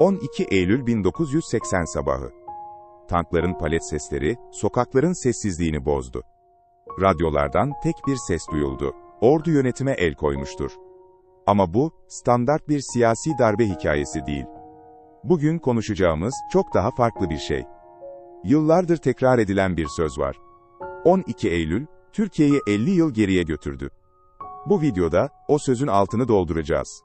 12 Eylül 1980 sabahı. Tankların palet sesleri, sokakların sessizliğini bozdu. Radyolardan tek bir ses duyuldu. Ordu yönetime el koymuştur. Ama bu, standart bir siyasi darbe hikayesi değil. Bugün konuşacağımız çok daha farklı bir şey. Yıllardır tekrar edilen bir söz var. 12 Eylül, Türkiye'yi 50 yıl geriye götürdü. Bu videoda, o sözün altını dolduracağız.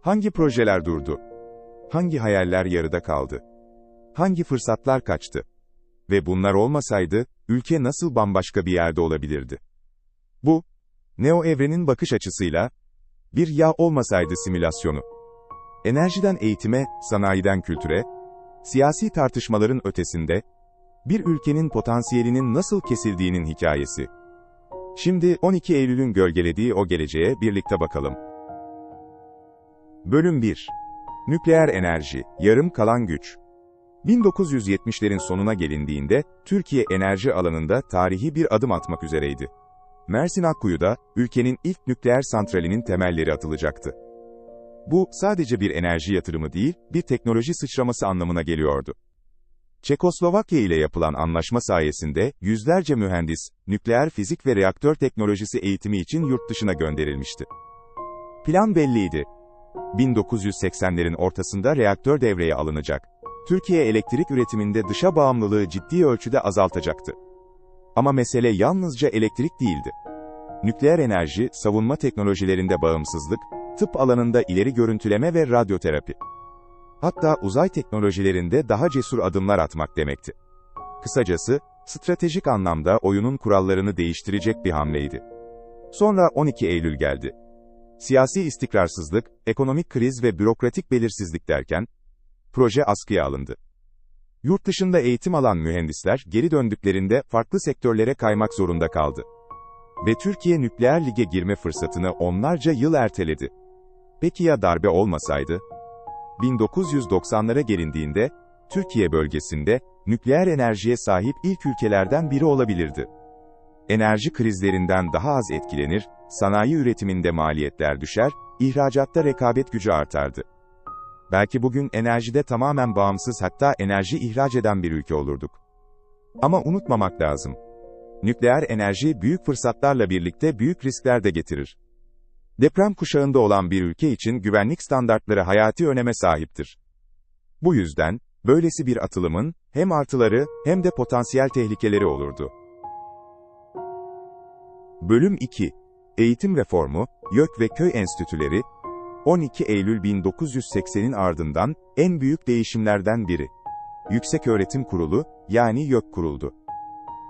Hangi projeler durdu? Hangi hayaller yarıda kaldı? Hangi fırsatlar kaçtı? Ve bunlar olmasaydı, ülke nasıl bambaşka bir yerde olabilirdi? Bu, Neo Evren'in bakış açısıyla, bir ya olmasaydı simülasyonu. Enerjiden eğitime, sanayiden kültüre, siyasi tartışmaların ötesinde, bir ülkenin potansiyelinin nasıl kesildiğinin hikayesi. Şimdi 12 Eylül'ün gölgelediği o geleceğe birlikte bakalım. Bölüm 1 Nükleer enerji, yarım kalan güç. 1970'lerin sonuna gelindiğinde, Türkiye enerji alanında tarihi bir adım atmak üzereydi. Mersin Akkuyu'da, ülkenin ilk nükleer santralinin temelleri atılacaktı. Bu, sadece bir enerji yatırımı değil, bir teknoloji sıçraması anlamına geliyordu. Çekoslovakya ile yapılan anlaşma sayesinde, yüzlerce mühendis, nükleer fizik ve reaktör teknolojisi eğitimi için yurt dışına gönderilmişti. Plan belliydi. 1980'lerin ortasında reaktör devreye alınacak. Türkiye elektrik üretiminde dışa bağımlılığı ciddi ölçüde azaltacaktı. Ama mesele yalnızca elektrik değildi. Nükleer enerji, savunma teknolojilerinde bağımsızlık, tıp alanında ileri görüntüleme ve radyoterapi. Hatta uzay teknolojilerinde daha cesur adımlar atmak demekti. Kısacası, stratejik anlamda oyunun kurallarını değiştirecek bir hamleydi. Sonra 12 Eylül geldi. Siyasi istikrarsızlık, ekonomik kriz ve bürokratik belirsizlik derken, proje askıya alındı. Yurt dışında eğitim alan mühendisler geri döndüklerinde farklı sektörlere kaymak zorunda kaldı. Ve Türkiye nükleer lige girme fırsatını onlarca yıl erteledi. Peki ya darbe olmasaydı? 1990'lara gelindiğinde, Türkiye bölgesinde, nükleer enerjiye sahip ilk ülkelerden biri olabilirdi. Enerji krizlerinden daha az etkilenir, sanayi üretiminde maliyetler düşer, ihracatta rekabet gücü artardı. Belki bugün enerjide tamamen bağımsız hatta enerji ihraç eden bir ülke olurduk. Ama unutmamak lazım. Nükleer enerji büyük fırsatlarla birlikte büyük riskler de getirir. Deprem kuşağında olan bir ülke için güvenlik standartları hayati öneme sahiptir. Bu yüzden, böylesi bir atılımın, hem artıları, hem de potansiyel tehlikeleri olurdu. Bölüm 2 Eğitim Reformu, YÖK ve Köy Enstitüleri, 12 Eylül 1980'in ardından, en büyük değişimlerden biri. Yükseköğretim Kurulu, yani YÖK kuruldu.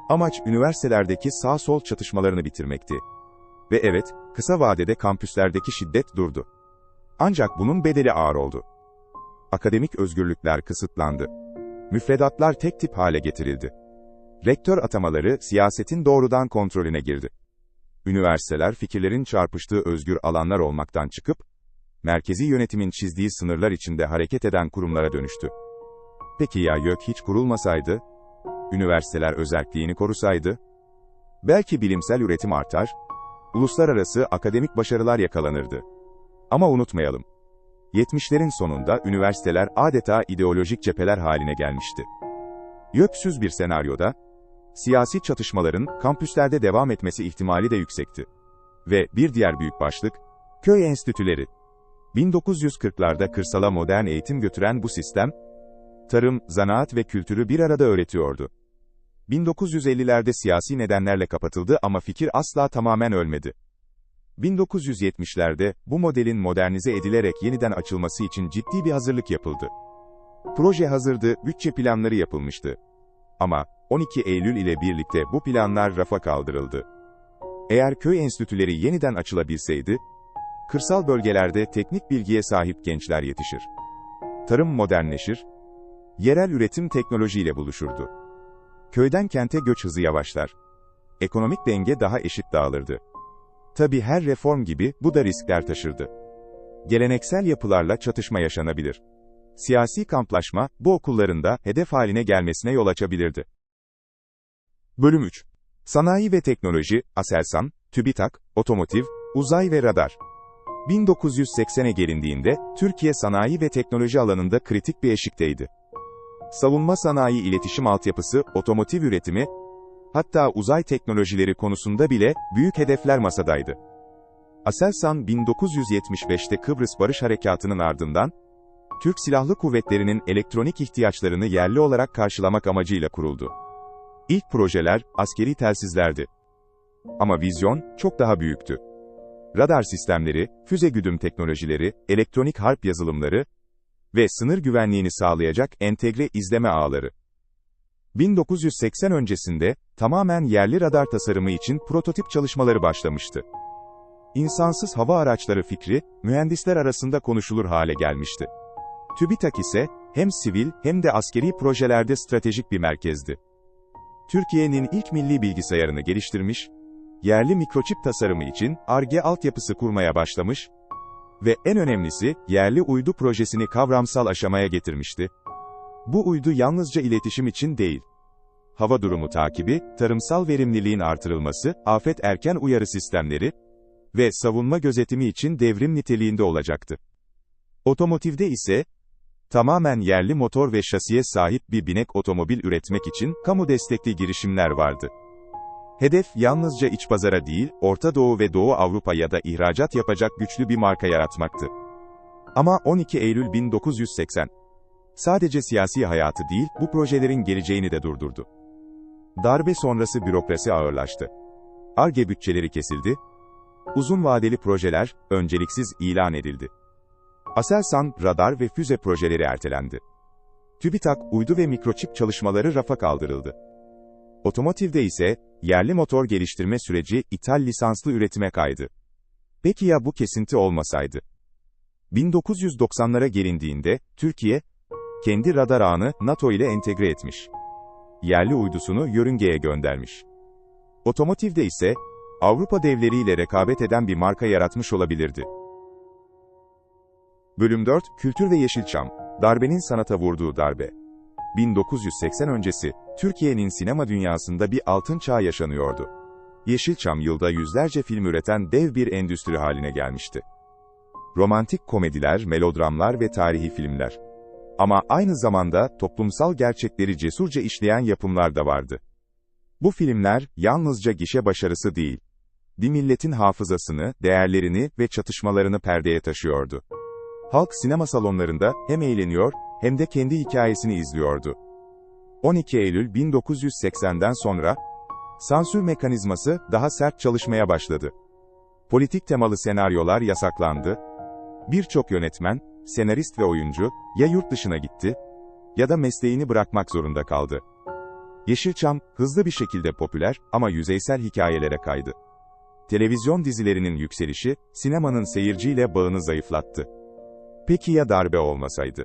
Amaç, üniversitelerdeki sağ-sol çatışmalarını bitirmekti. Ve evet, kısa vadede kampüslerdeki şiddet durdu. Ancak bunun bedeli ağır oldu. Akademik özgürlükler kısıtlandı. Müfredatlar tek tip hale getirildi. Rektör atamaları siyasetin doğrudan kontrolüne girdi. Üniversiteler fikirlerin çarpıştığı özgür alanlar olmaktan çıkıp, merkezi yönetimin çizdiği sınırlar içinde hareket eden kurumlara dönüştü. Peki ya YÖK hiç kurulmasaydı? Üniversiteler özerkliğini korusaydı? Belki bilimsel üretim artar, uluslararası akademik başarılar yakalanırdı. Ama unutmayalım. 70'lerin sonunda üniversiteler adeta ideolojik cepheler haline gelmişti. Yöksüz bir senaryoda, siyasi çatışmaların kampüslerde devam etmesi ihtimali de yüksekti. Ve bir diğer büyük başlık, köy enstitüleri. 1940'larda kırsala modern eğitim götüren bu sistem, tarım, zanaat ve kültürü bir arada öğretiyordu. 1950'lerde siyasi nedenlerle kapatıldı ama fikir asla tamamen ölmedi. 1970'lerde bu modelin modernize edilerek yeniden açılması için ciddi bir hazırlık yapıldı. Proje hazırdı, bütçe planları yapılmıştı. Ama 12 Eylül ile birlikte bu planlar rafa kaldırıldı. Eğer köy enstitüleri yeniden açılabilseydi, kırsal bölgelerde teknik bilgiye sahip gençler yetişir. Tarım modernleşir, yerel üretim teknolojiyle buluşurdu. Köyden kente göç hızı yavaşlar. Ekonomik denge daha eşit dağılırdı. Tabi her reform gibi bu da riskler taşırdı. Geleneksel yapılarla çatışma yaşanabilir. Siyasi kamplaşma, bu okullarında hedef haline gelmesine yol açabilirdi. Bölüm 3. Sanayi ve teknoloji, Aselsan, TÜBİTAK, otomotiv, uzay ve radar. 1980'e gelindiğinde, Türkiye sanayi ve teknoloji alanında kritik bir eşikteydi. Savunma sanayi iletişim altyapısı, otomotiv üretimi, hatta uzay teknolojileri konusunda bile büyük hedefler masadaydı. Aselsan 1975'te Kıbrıs Barış Harekatı'nın ardından, Türk Silahlı Kuvvetleri'nin elektronik ihtiyaçlarını yerli olarak karşılamak amacıyla kuruldu. İlk projeler, askeri telsizlerdi. Ama vizyon, çok daha büyüktü. Radar sistemleri, füze güdüm teknolojileri, elektronik harp yazılımları ve sınır güvenliğini sağlayacak entegre izleme ağları. 1980 öncesinde, tamamen yerli radar tasarımı için prototip çalışmaları başlamıştı. İnsansız hava araçları fikri, mühendisler arasında konuşulur hale gelmişti. TÜBİTAK ise, hem sivil hem de askeri projelerde stratejik bir merkezdi. Türkiye'nin ilk milli bilgisayarını geliştirmiş, yerli mikroçip tasarımı için ARGE altyapısı kurmaya başlamış ve en önemlisi, yerli uydu projesini kavramsal aşamaya getirmişti. Bu uydu yalnızca iletişim için değil. Hava durumu takibi, tarımsal verimliliğin artırılması, afet erken uyarı sistemleri ve savunma gözetimi için devrim niteliğinde olacaktı. Otomotivde ise, tamamen yerli motor ve şasiye sahip bir binek otomobil üretmek için kamu destekli girişimler vardı. Hedef yalnızca iç pazara değil, Orta Doğu ve Doğu Avrupa ya da ihracat yapacak güçlü bir marka yaratmaktı. Ama 12 Eylül 1980 sadece siyasi hayatı değil, bu projelerin geleceğini de durdurdu. Darbe sonrası bürokrasi ağırlaştı. ARGE bütçeleri kesildi, uzun vadeli projeler önceliksiz ilan edildi. Aselsan, radar ve füze projeleri ertelendi. TÜBİTAK, uydu ve mikroçip çalışmaları rafa kaldırıldı. Otomotivde ise, yerli motor geliştirme süreci ithal lisanslı üretime kaydı. Peki ya bu kesinti olmasaydı? 1990'lara gelindiğinde, Türkiye, kendi radar ağını NATO ile entegre etmiş. Yerli uydusunu yörüngeye göndermiş. Otomotivde ise, Avrupa devleriyle rekabet eden bir marka yaratmış olabilirdi. Bölüm 4, Kültür ve Yeşilçam, darbenin sanata vurduğu darbe. 1980 öncesi, Türkiye'nin sinema dünyasında bir altın çağ yaşanıyordu. Yeşilçam yılda yüzlerce film üreten dev bir endüstri haline gelmişti. Romantik komediler, melodramlar ve tarihi filmler. Ama aynı zamanda toplumsal gerçekleri cesurca işleyen yapımlar da vardı. Bu filmler yalnızca gişe başarısı değil, bir milletin hafızasını, değerlerini ve çatışmalarını perdeye taşıyordu. Halk sinema salonlarında hem eğleniyor hem de kendi hikayesini izliyordu. 12 Eylül 1980'den sonra, sansür mekanizması daha sert çalışmaya başladı. Politik temalı senaryolar yasaklandı, birçok yönetmen, senarist ve oyuncu, ya yurt dışına gitti, ya da mesleğini bırakmak zorunda kaldı. Yeşilçam, hızlı bir şekilde popüler ama yüzeysel hikayelere kaydı. Televizyon dizilerinin yükselişi, sinemanın seyirciyle bağını zayıflattı. Peki ya darbe olmasaydı?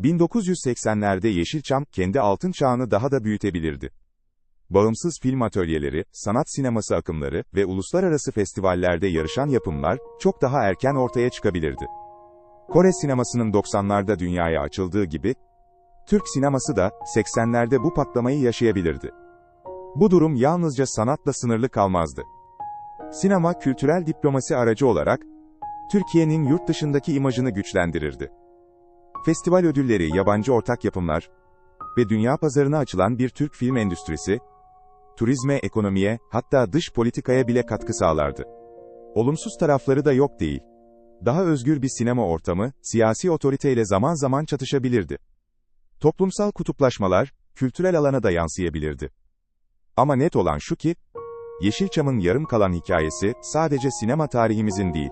1980'lerde Yeşilçam, kendi altın çağını daha da büyütebilirdi. Bağımsız film atölyeleri, sanat sineması akımları ve uluslararası festivallerde yarışan yapımlar, çok daha erken ortaya çıkabilirdi. Kore sinemasının 90'larda dünyaya açıldığı gibi, Türk sineması da 80'lerde bu patlamayı yaşayabilirdi. Bu durum yalnızca sanatla sınırlı kalmazdı. Sinema kültürel diplomasi aracı olarak, Türkiye'nin yurt dışındaki imajını güçlendirirdi. Festival ödülleri, yabancı ortak yapımlar ve dünya pazarına açılan bir Türk film endüstrisi, turizme, ekonomiye, hatta dış politikaya bile katkı sağlardı. Olumsuz tarafları da yok değil. Daha özgür bir sinema ortamı, siyasi otoriteyle zaman zaman çatışabilirdi. Toplumsal kutuplaşmalar, kültürel alana da yansıyabilirdi. Ama net olan şu ki, Yeşilçam'ın yarım kalan hikayesi, sadece sinema tarihimizin değil,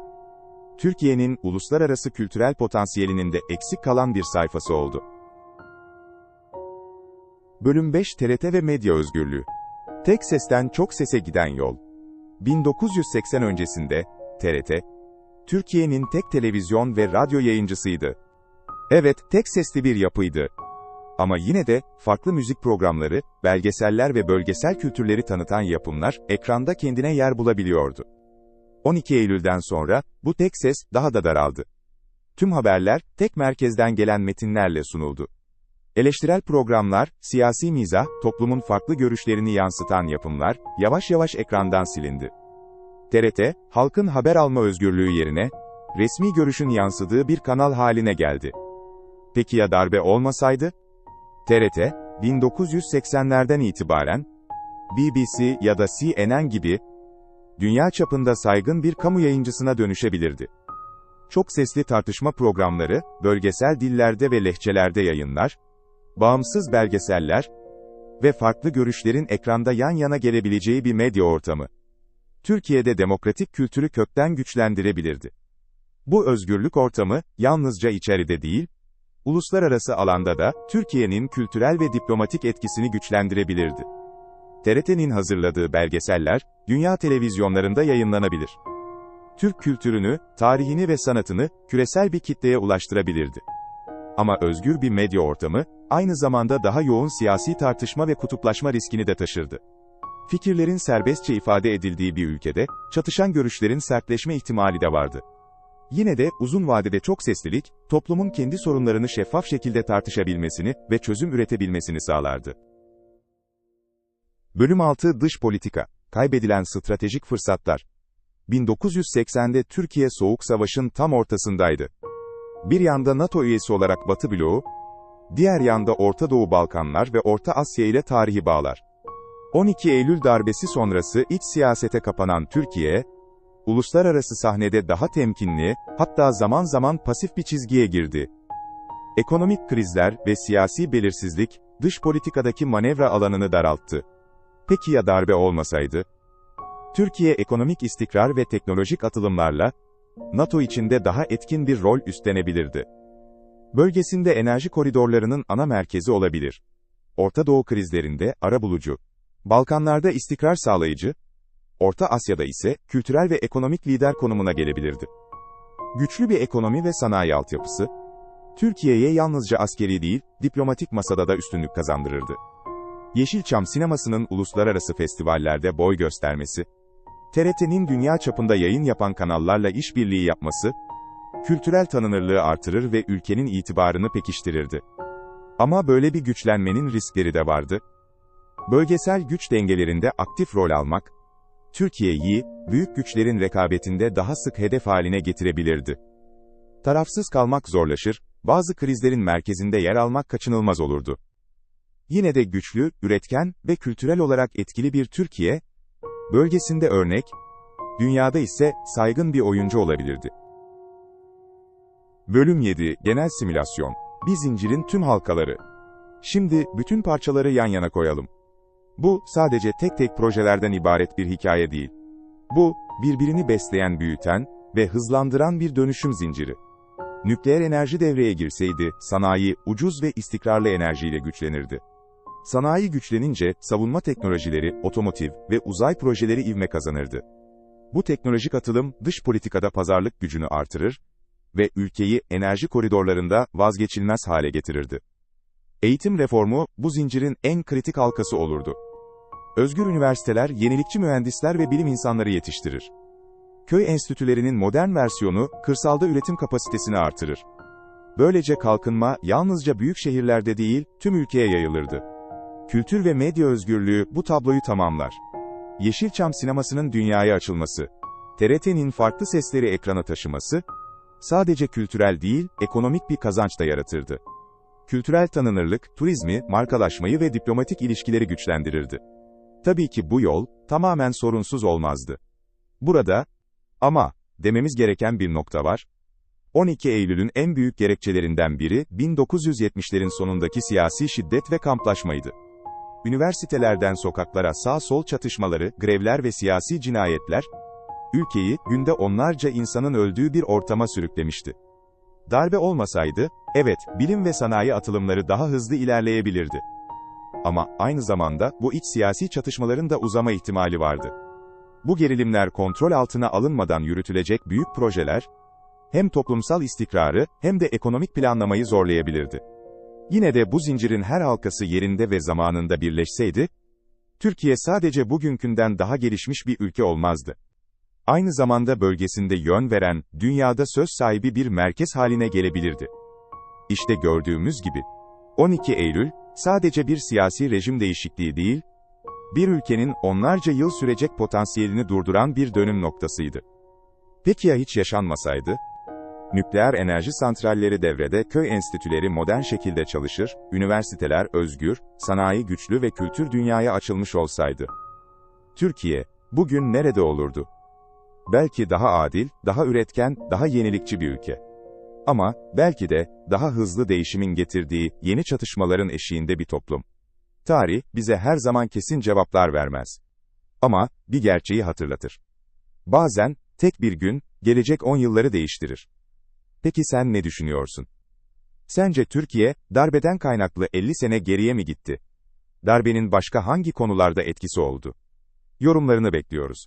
Türkiye'nin uluslararası kültürel potansiyelinin de eksik kalan bir sayfası oldu. Bölüm 5 TRT ve Medya Özgürlüğü Tek sesten çok sese giden yol 1980 öncesinde, TRT, Türkiye'nin tek televizyon ve radyo yayıncısıydı. Evet, tek sesli bir yapıydı. Ama yine de, farklı müzik programları, belgeseller ve bölgesel kültürleri tanıtan yapımlar, ekranda kendine yer bulabiliyordu. 12 Eylül'den sonra, bu tek ses, daha da daraldı. Tüm haberler, tek merkezden gelen metinlerle sunuldu. Eleştirel programlar, siyasi mizah, toplumun farklı görüşlerini yansıtan yapımlar, yavaş yavaş ekrandan silindi. TRT, halkın haber alma özgürlüğü yerine, resmi görüşün yansıdığı bir kanal haline geldi. Peki ya darbe olmasaydı? TRT, 1980'lerden itibaren, BBC ya da CNN gibi, dünya çapında saygın bir kamu yayıncısına dönüşebilirdi. Çok sesli tartışma programları, bölgesel dillerde ve lehçelerde yayınlar, bağımsız belgeseller ve farklı görüşlerin ekranda yan yana gelebileceği bir medya ortamı. Türkiye'de demokratik kültürü kökten güçlendirebilirdi. Bu özgürlük ortamı, yalnızca içeride değil, uluslararası alanda da, Türkiye'nin kültürel ve diplomatik etkisini güçlendirebilirdi. TRT'nin hazırladığı belgeseller, dünya televizyonlarında yayınlanabilir. Türk kültürünü, tarihini ve sanatını, küresel bir kitleye ulaştırabilirdi. Ama özgür bir medya ortamı, aynı zamanda daha yoğun siyasi tartışma ve kutuplaşma riskini de taşırdı. Fikirlerin serbestçe ifade edildiği bir ülkede, çatışan görüşlerin sertleşme ihtimali de vardı. Yine de, uzun vadede çok seslilik, toplumun kendi sorunlarını şeffaf şekilde tartışabilmesini ve çözüm üretebilmesini sağlardı. Bölüm 6 Dış Politika Kaybedilen Stratejik Fırsatlar 1980'de Türkiye Soğuk Savaş'ın tam ortasındaydı. Bir yanda NATO üyesi olarak Batı bloğu, diğer yanda Orta Doğu Balkanlar ve Orta Asya ile tarihi bağlar. 12 Eylül darbesi sonrası iç siyasete kapanan Türkiye, uluslararası sahnede daha temkinli, hatta zaman zaman pasif bir çizgiye girdi. Ekonomik krizler ve siyasi belirsizlik, dış politikadaki manevra alanını daralttı. Peki ya darbe olmasaydı? Türkiye ekonomik istikrar ve teknolojik atılımlarla, NATO içinde daha etkin bir rol üstlenebilirdi. Bölgesinde enerji koridorlarının ana merkezi olabilir. Orta Doğu krizlerinde arabulucu, Balkanlarda istikrar sağlayıcı, Orta Asya'da ise kültürel ve ekonomik lider konumuna gelebilirdi. Güçlü bir ekonomi ve sanayi altyapısı, Türkiye'ye yalnızca askeri değil, diplomatik masada da üstünlük kazandırırdı. Yeşilçam sinemasının uluslararası festivallerde boy göstermesi, TRT'nin dünya çapında yayın yapan kanallarla işbirliği yapması, kültürel tanınırlığı artırır ve ülkenin itibarını pekiştirirdi. Ama böyle bir güçlenmenin riskleri de vardı. Bölgesel güç dengelerinde aktif rol almak, Türkiye'yi, büyük güçlerin rekabetinde daha sık hedef haline getirebilirdi. Tarafsız kalmak zorlaşır, bazı krizlerin merkezinde yer almak kaçınılmaz olurdu. Yine de güçlü, üretken ve kültürel olarak etkili bir Türkiye, bölgesinde örnek, dünyada ise saygın bir oyuncu olabilirdi. Bölüm 7 Genel Simülasyon Bir zincirin tüm halkaları. Şimdi bütün parçaları yan yana koyalım. Bu, sadece tek tek projelerden ibaret bir hikaye değil. Bu, birbirini besleyen büyüten ve hızlandıran bir dönüşüm zinciri. Nükleer enerji devreye girseydi, sanayi, ucuz ve istikrarlı enerjiyle güçlenirdi. Sanayi güçlenince, savunma teknolojileri, otomotiv ve uzay projeleri ivme kazanırdı. Bu teknolojik atılım, dış politikada pazarlık gücünü artırır ve ülkeyi enerji koridorlarında vazgeçilmez hale getirirdi. Eğitim reformu, bu zincirin en kritik halkası olurdu. Özgür üniversiteler, yenilikçi mühendisler ve bilim insanları yetiştirir. Köy enstitülerinin modern versiyonu, kırsalda üretim kapasitesini artırır. Böylece kalkınma, yalnızca büyük şehirlerde değil, tüm ülkeye yayılırdı. Kültür ve medya özgürlüğü, bu tabloyu tamamlar. Yeşilçam sinemasının dünyaya açılması, TRT'nin farklı sesleri ekrana taşıması, sadece kültürel değil, ekonomik bir kazanç da yaratırdı. Kültürel tanınırlık, turizmi, markalaşmayı ve diplomatik ilişkileri güçlendirirdi. Tabii ki bu yol, tamamen sorunsuz olmazdı. Burada, ama, dememiz gereken bir nokta var. 12 Eylül'ün en büyük gerekçelerinden biri, 1970'lerin sonundaki siyasi şiddet ve kamplaşmaydı. Üniversitelerden sokaklara sağ-sol çatışmaları, grevler ve siyasi cinayetler, ülkeyi, günde onlarca insanın öldüğü bir ortama sürüklemişti. Darbe olmasaydı, evet, bilim ve sanayi atılımları daha hızlı ilerleyebilirdi. Ama, aynı zamanda, bu iç siyasi çatışmaların da uzama ihtimali vardı. Bu gerilimler kontrol altına alınmadan yürütülecek büyük projeler, hem toplumsal istikrarı, hem de ekonomik planlamayı zorlayabilirdi. Yine de bu zincirin her halkası yerinde ve zamanında birleşseydi, Türkiye sadece bugünkünden daha gelişmiş bir ülke olmazdı. Aynı zamanda bölgesinde yön veren, dünyada söz sahibi bir merkez haline gelebilirdi. İşte gördüğümüz gibi, 12 Eylül, sadece bir siyasi rejim değişikliği değil, bir ülkenin onlarca yıl sürecek potansiyelini durduran bir dönüm noktasıydı. Peki ya hiç yaşanmasaydı? Nükleer enerji santralleri devrede, köy enstitüleri modern şekilde çalışır, üniversiteler özgür, sanayi güçlü ve kültür dünyaya açılmış olsaydı. Türkiye, bugün nerede olurdu? Belki daha adil, daha üretken, daha yenilikçi bir ülke. Ama, belki de, daha hızlı değişimin getirdiği, yeni çatışmaların eşiğinde bir toplum. Tarih, bize her zaman kesin cevaplar vermez. Ama, bir gerçeği hatırlatır. Bazen, tek bir gün, gelecek 10 yılları değiştirir. Peki sen ne düşünüyorsun? Sence Türkiye, darbeden kaynaklı 50 sene geriye mi gitti? Darbenin başka hangi konularda etkisi oldu? Yorumlarını bekliyoruz.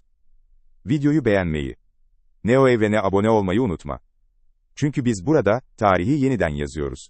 Videoyu beğenmeyi, Neo Evren'e abone olmayı unutma. Çünkü biz burada, tarihi yeniden yazıyoruz.